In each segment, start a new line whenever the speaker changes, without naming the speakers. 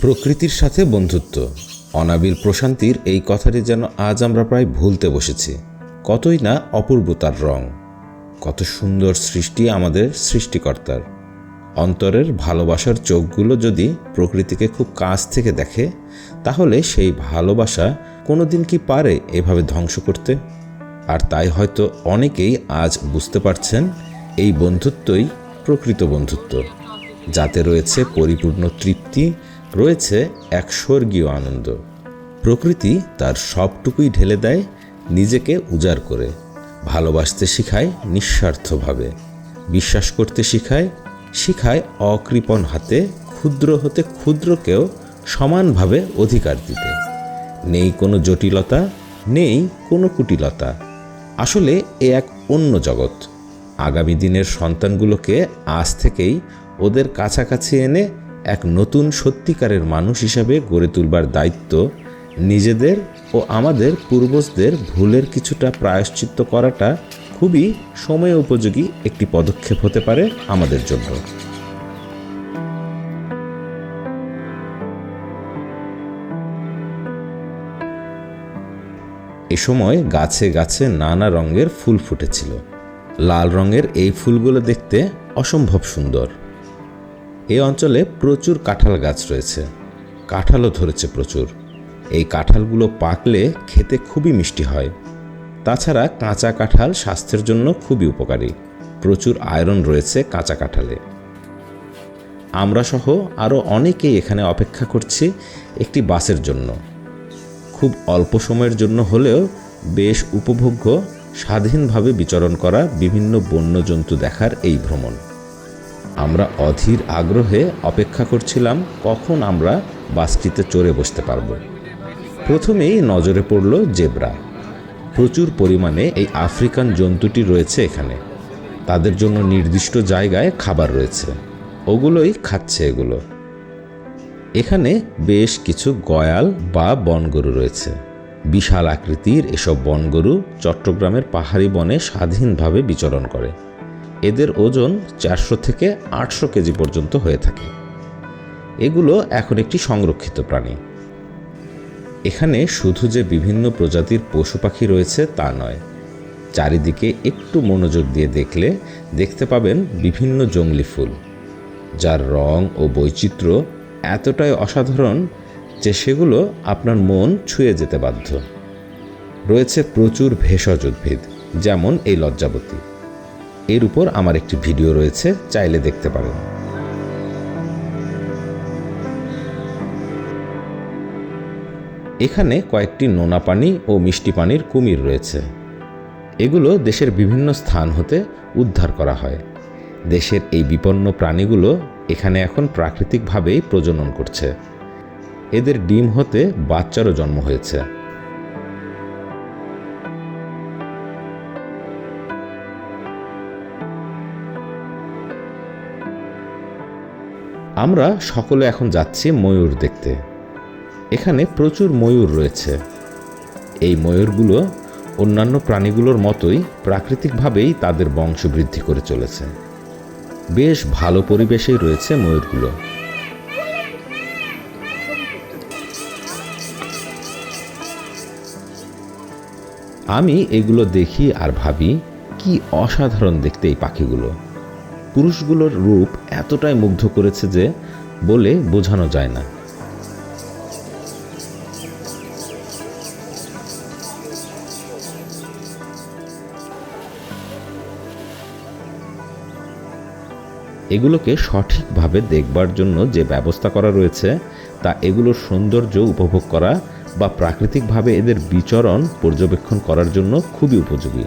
প্রকৃতির সাথে বন্ধুত্ব। অনাবিল প্রশান্তির এই কথাটি যেন আজ আমরা প্রায় ভুলতে বসেছি। কতই না অপূর্ব তার রং। কত সুন্দর সৃষ্টি আমাদের সৃষ্টিকর্তার। অন্তরের ভালোবাসার চোখগুলো যদি প্রকৃতিকে খুব কাছ থেকে দেখে, তাহলে সেই ভালোবাসা কোনোদিন কি পারে এভাবে ধ্বংস করতে? আর তাই হয়তো অনেকেই আজ বুঝতে পারছেন, এই বন্ধুত্বই প্রকৃত বন্ধুত্ব, যাতে রয়েছে পরিপূর্ণ তৃপ্তি, রয়েছে এক স্বর্গীয় আনন্দ। প্রকৃতি তার সবটুকুই ঢেলে দেয়, নিজেকে উজাড় করে, ভালোবাসতে শিখায় নিঃস্বার্থভাবে, বিশ্বাস করতে শিখায় শিখায় অকৃপণ হাতে, ক্ষুদ্র হতে ক্ষুদ্রকেও সমানভাবে অধিকার দিতে। নেই কোনো জটিলতা, নেই কোনো কুটিলতা, আসলে এ এক অন্য জগৎ। আগামী দিনের সন্তানগুলোকে আজ থেকেই ওদের কাছাকাছি এনে এক নতুন সত্যিকারের মানুষ হিসাবে গড়ে তুলবার দায়িত্ব নিজেদের ও আমাদের পূর্বজদের ভুলের কিছুটা প্রায়শ্চিত্ত করাটা খুবই সময় উপযোগী একটি পদক্ষেপ হতে পারে আমাদের জন্য। এ সময় গাছে গাছে নানা রঙের ফুল ফুটেছিল। লাল রঙের এই ফুলগুলো দেখতে অসম্ভব সুন্দর। এই অঞ্চলে প্রচুর কাঁঠাল গাছ রয়েছে। কাঁঠালও ধরেছে প্রচুর। এই কাঁঠালগুলো পাকলে খেতে খুবই মিষ্টি হয়। তাছাড়া কাঁচা কাঁঠাল স্বাস্থ্যের জন্য খুবই উপকারী। প্রচুর আয়রন রয়েছে কাঁচা কাঁঠালে। আমরা সহ আরও অনেকেই এখানে অপেক্ষা করছি একটি বাসের জন্য। খুব অল্প সময়ের জন্য হলেও বেশ উপভোগ্য স্বাধীনভাবে বিচরণ করা বিভিন্ন বন্যজন্তু দেখার এই ভ্রমণ। আমরা অধীর আগ্রহে অপেক্ষা করছিলাম কখন আমরা বাসটিতে চড়ে বসতে পারব। প্রথমেই নজরে পড়ল জেব্রা। প্রচুর পরিমাণে এই আফ্রিকান জন্তুটি রয়েছে এখানে। তাদের জন্য নির্দিষ্ট জায়গায় খাবার রয়েছে। ওগুলোই খাচ্ছে এগুলো। এখানে বেশ কিছু গয়াল বা বনগরু রয়েছে। বিশাল আকৃতির এসব বনগরু চট্টগ্রামের পাহাড়ি বনে স্বাধীনভাবে বিচরণ করে। এদের ওজন চারশো থেকে আটশো কেজি পর্যন্ত হয়ে থাকে। এগুলো এখন একটি সংরক্ষিত প্রাণী। এখানে শুধু যে বিভিন্ন প্রজাতির পশু পাখি রয়েছে তা নয়, চারিদিকে একটু মনোযোগ দিয়ে দেখলে দেখতে পাবেন বিভিন্ন জংলি ফুল, যার রং ও বৈচিত্র্য এতটাই অসাধারণ সেগুলো আপনার মন ছুঁয়ে যেতে বাধ্য। রয়েছে প্রচুর ভেষজ উদ্ভিদ, যেমন এই লজ্জাবতী। এর উপর আমার একটি ভিডিও রয়েছে, চাইলে দেখতে পারেন। এখানে কয়েকটি নোনা পানি ও মিষ্টি পানির কুমির রয়েছে। এগুলো দেশের বিভিন্ন স্থান হতে উদ্ধার করা হয়। দেশের এই বিপন্ন প্রাণীগুলো এখানে এখন প্রাকৃতিকভাবেই প্রজনন করছে। এদের ডিম হতে বাচ্চারও জন্ম হয়েছে। আমরা সকলে এখন যাচ্ছি ময়ূর দেখতে। এখানে প্রচুর ময়ূর রয়েছে। এই ময়ূরগুলো অন্যান্য প্রাণীগুলোর মতোই প্রাকৃতিকভাবেই তাদের বংশবৃদ্ধি করে চলেছে। বেশ ভালো পরিবেশেই রয়েছে ময়ূরগুলো। আমি এগুলো দেখি আর ভাবি, কি অসাধারণ দেখতে এই পাখিগুলো। পুরুষগুলোর রূপ এতটাই মুগ্ধ করেছে যে বলে বোঝানো যায় না। এগুলোকে সঠিকভাবে দেখবার জন্য যে ব্যবস্থা করা রয়েছে, তা এগুলোর সৌন্দর্য উপভোগ করা বা প্রাকৃতিকভাবে এদের বিচরণ পর্যবেক্ষণ করার জন্য খুবই উপযোগী।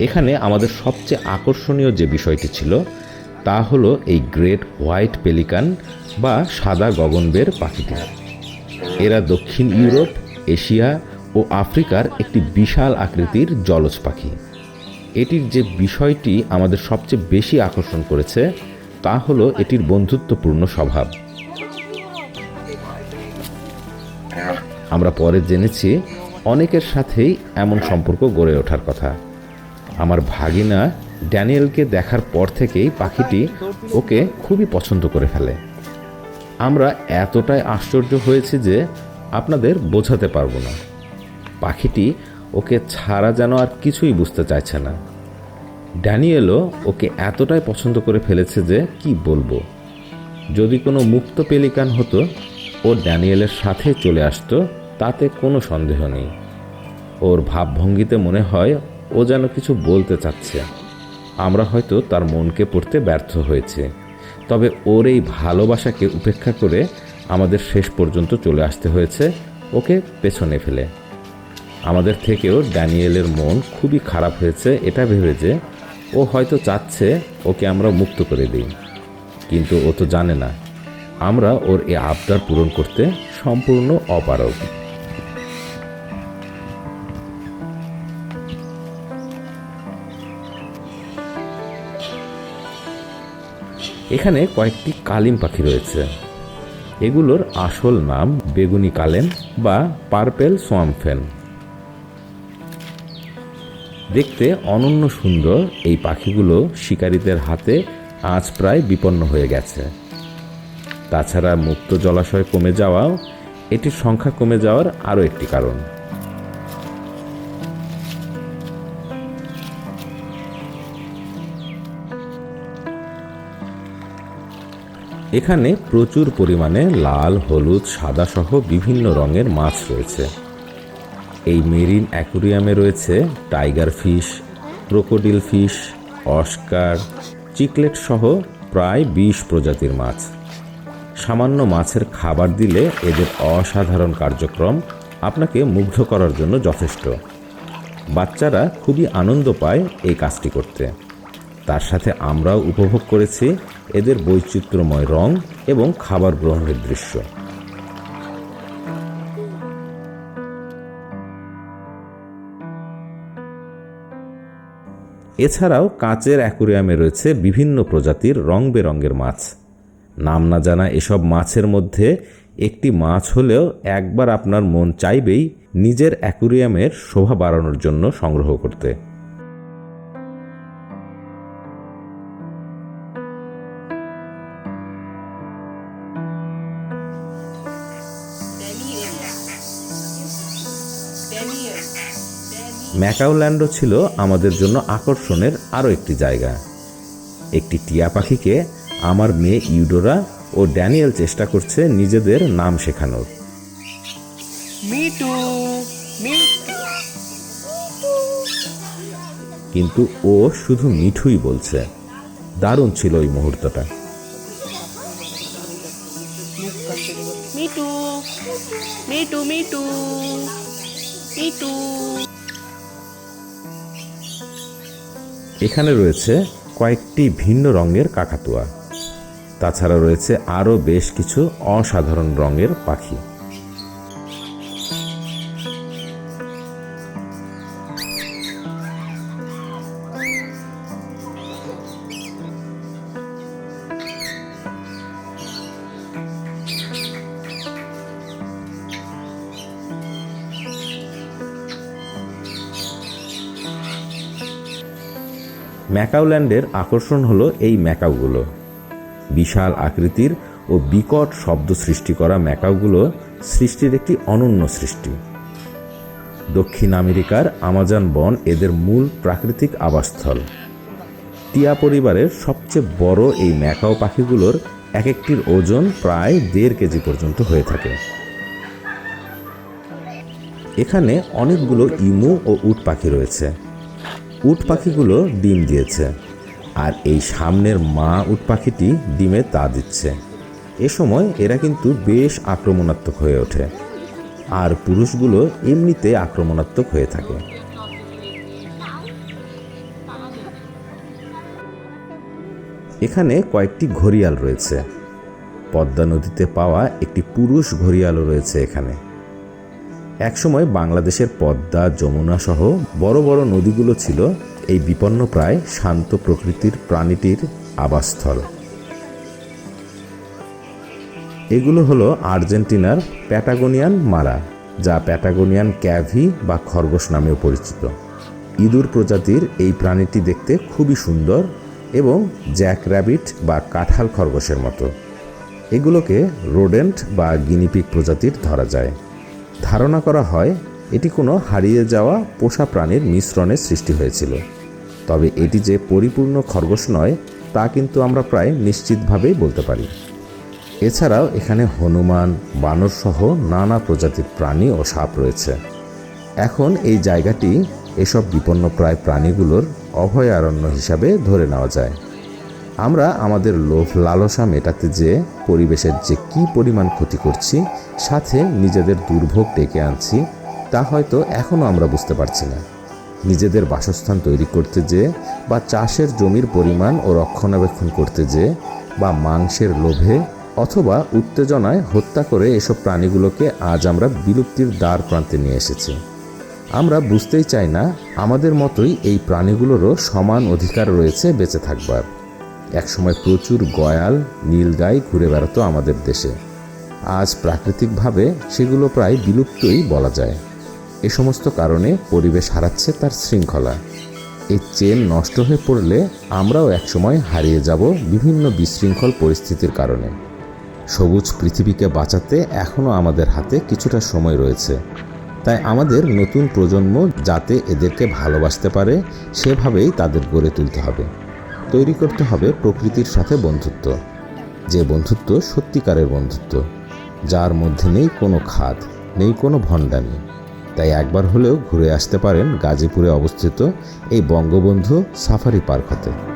এখানে আমাদের সবচেয়ে আকর্ষণীয় যে বিষয়টি ছিল, তা হলো এই গ্রেট হোয়াইট পেলিকান বা সাদা গগনবের পাখিটি। এরা দক্ষিণ ইউরোপ, এশিয়া ও আফ্রিকার একটি বিশাল আকৃতির জলজ পাখি। এটির যে বিষয়টি আমাদের সবচেয়ে বেশি আকর্ষণ করেছে, তা হলো এটির বন্ধুত্বপূর্ণ স্বভাব। আমরা পরে জেনেছি অনেকের সাথেই এমন সম্পর্ক গড়ে ওঠার কথা। আমার ভাগিনা ড্যানিয়েলকে দেখার পর থেকেই পাখিটি ওকে খুবই পছন্দ করে ফেলে। আমরা এতটাই আশ্চর্য হয়েছি যে আপনাদের বোঝাতে পারব না। পাখিটি ওকে ছাড়া যেন আর কিছুই বুঝতে চাইছে না। ড্যানিয়েলও ওকে এতটাই পছন্দ করে ফেলেছে যে কি বলব। যদি কোনো মুক্ত পেলিকান হতো, ও ড্যানিয়েলের সাথে চলে আসতো, তাতে কোনো সন্দেহ নেই। ওর ভাবভঙ্গিতে মনে হয় ও যেন কিছু বলতে চাচ্ছে। আমরা হয়তো তার মনকে পড়তে ব্যর্থ হয়েছে। তবে ওর এই ভালোবাসাকে উপেক্ষা করে আমাদের শেষ পর্যন্ত চলে আসতে হয়েছে ওকে পেছনে ফেলে। আমাদের থেকেও ড্যানিয়েলের মন খুবই খারাপ হয়েছে এটা ভেবে যে ও হয়তো চাচ্ছে ওকে আমরা মুক্ত করে দিই। কিন্তু ও তো জানে না। আমরা ওর এই আবদার পূরণ করতে সম্পূর্ণ অপারগ। এখানে কয়েকটি কালিম পাখি রয়েছে। এগুলোর আসল নাম বেগুনি কালেন বা পার্পেল সোয়ামফেন দেখতে অনন্য সুন্দর এই পাখিগুলো শিকারীদের হাতে আজ প্রায় বিপন্ন হয়ে গেছে। তাছাড়া মুক্ত জলাশয় কমে যাওয়াও এটির সংখ্যা কমে যাওয়ার আরও একটি কারণ। এখানে প্রচুর পরিমাণে লাল, হলুদ সাদা সহ বিভিন্ন রঙের মাছ রয়েছে। এই মেরিন অ্যাকুরিয়ামে রয়েছে tiger fish, crocodile fish, oscar, cichlid সহ প্রায় বিশ প্রজাতির মাছ। সামান্য মাছের খাবার দিলে এদের অসাধারণ কার্যক্রম আপনাকে মুগ্ধ করার জন্য যথেষ্ট। বাচ্চারা খুবই আনন্দ পায় এই কাজটি করতে। তার সাথে আমরাও উপভোগ করেছি এদের বৈচিত্র্যময় রং এবং খাবার গ্রহণের দৃশ্য। এছাড়াও কাঁচের অ্যাকুরিয়ামে রয়েছে বিভিন্ন প্রজাতির রং বেরঙের মাছ। নাম না জানা এসব মাছের মধ্যে একটি মাছ হলেও একবার আপনার মন চাইবেই নিজের অ্যাকুরিয়ামের শোভা বাড়ানোর জন্য সংগ্রহ করতে। ম্যাকাওল্যান্ডও ছিল আমাদের জন্য আকর্ষণের আরও একটি জায়গা। একটি টিয়া পাখিকে আমার মেয়ে ইউডোরা ও ড্যানিয়েল চেষ্টা করছে নিজেদের নাম শেখানোর। কিন্তু ও শুধু মিঠুই বলছে। দারুণ ছিল ওই মুহূর্তটা।
মিটু মিটু মিটু মিটু
এখানে রয়েছে কয়েকটি ভিন্ন রঙের কাকাতুয়া। তাছাড়া রয়েছে আরও বেশ কিছু অসাধারণ রঙের পাখি। ম্যাকাওল্যান্ডের আকর্ষণ হলো এই ম্যাকাউগুলো। বিশাল আকৃতির ও বিকট শব্দ সৃষ্টি করা ম্যাকাউগুলো সৃষ্টির একটি অনন্য সৃষ্টি। দক্ষিণ আমেরিকার আমাজন বন এদের মূল প্রাকৃতিক আবাসস্থল। টিয়া পরিবারের সবচেয়ে বড় এই ম্যাকাও পাখিগুলোর এক একটির ওজন প্রায় দেড় কেজি পর্যন্ত হয়ে থাকে। এখানে অনেকগুলো ইমু ও উট পাখি রয়েছে। উট পাখিগুলো ডিম দিয়েছে, আর এই সামনের মা উট পাখিটি ডিমে তা দিচ্ছে। এ সময় এরা কিন্তু বেশ আক্রমণাত্মক হয়ে ওঠে, আর পুরুষগুলো এমনিতে আক্রমণাত্মক হয়ে থাকে। এখানে কয়েকটি ঘড়িয়াল রয়েছে। পদ্মা নদীতে পাওয়া একটি পুরুষ ঘড়িয়ালও রয়েছে এখানে। একসময় বাংলাদেশের পদ্মা যমুনা সহ বড় বড় নদীগুলো ছিল এই বিপন্ন প্রায় শান্ত প্রকৃতির প্রাণীটির আবাসস্থল। এগুলো হলো আর্জেন্টিনার প্যাটাগোনিয়ান মারা, যা প্যাটাগোনিয়ান ক্যাভি বা খরগোশ নামেও পরিচিত। ইঁদুর প্রজাতির এই প্রাণীটি দেখতে খুবই সুন্দর এবং জ্যাক র্যাবিট বা কাঁঠাল খরগোশের মতো। এগুলোকে রোডেন্ট বা গিনিপিক প্রজাতির ধরা যায়। ধারণা করা হয়, এটি কোনো হারিয়ে যাওয়া পোষা প্রাণীর মিশ্রণে সৃষ্টি হয়েছিল। তবে এটি যে পরিপূর্ণ খরগোশ নয়, তা কিন্তু আমরা প্রায় নিশ্চিতভাবেই বলতে পারি। এছাড়াও এখানে হনুমান, বানর সহ নানা প্রজাতির প্রাণী ও সাপ রয়েছে। এখন এই জায়গাটি এসব বিপন্নপ্রায় প্রাণীগুলোর অভয়ারণ্য হিসাবে ধরে নেওয়া যায়। আমরা আমাদের লোভ লালসা মেটাতে যে পরিবেশের যে কী পরিমাণ ক্ষতি করছি, সাথে নিজেদের দুর্ভোগ ডেকে আনছি, তা হয়তো এখনও আমরা বুঝতে পারছি না। নিজেদের বাসস্থান তৈরি করতে যে, বা চাষের জমির পরিমাণ ও রক্ষণাবেক্ষণ করতে যে, বা মাংসের লোভে অথবা উত্তেজনায় হত্যা করে এসব প্রাণীগুলোকে আজ আমরা বিলুপ্তির দ্বার প্রান্তে নিয়ে এসেছি। আমরা বুঝতেই চাই না, আমাদের মতোই এই প্রাণীগুলোরও সমান অধিকার রয়েছে বেঁচে থাকবার। একসময় প্রচুর গয়াল, নীল নীলগাই ঘুরে বেড়াতো আমাদের দেশে। আজ প্রাকৃতিকভাবে সেগুলো প্রায় বিলুপ্তই বলা যায়। এ সমস্ত কারণে পরিবেশ হারাচ্ছে তার শৃঙ্খলা। এই চেন নষ্ট হয়ে পড়লে আমরাও একসময় হারিয়ে যাব বিভিন্ন বিশৃঙ্খল পরিস্থিতির কারণে। সবুজ পৃথিবীকে বাঁচাতে এখনও আমাদের হাতে কিছুটা সময় রয়েছে। তাই আমাদের নতুন প্রজন্ম যাতে এদেরকে ভালোবাসতে পারে, সেভাবেই তাদের গড়ে তুলতে হবে। তৈরি করতে হবে প্রকৃতির সাথে বন্ধুত্ব, যে বন্ধুত্ব সত্যিকারের বন্ধুত্ব, যার মধ্যে নেই কোনো খাদ, নেই কোনো ভণ্ডামি। তাই একবার হলেও ঘুরে আসতে পারেন গাজীপুরে অবস্থিত এই বঙ্গবন্ধু সাফারি পার্ক হতে।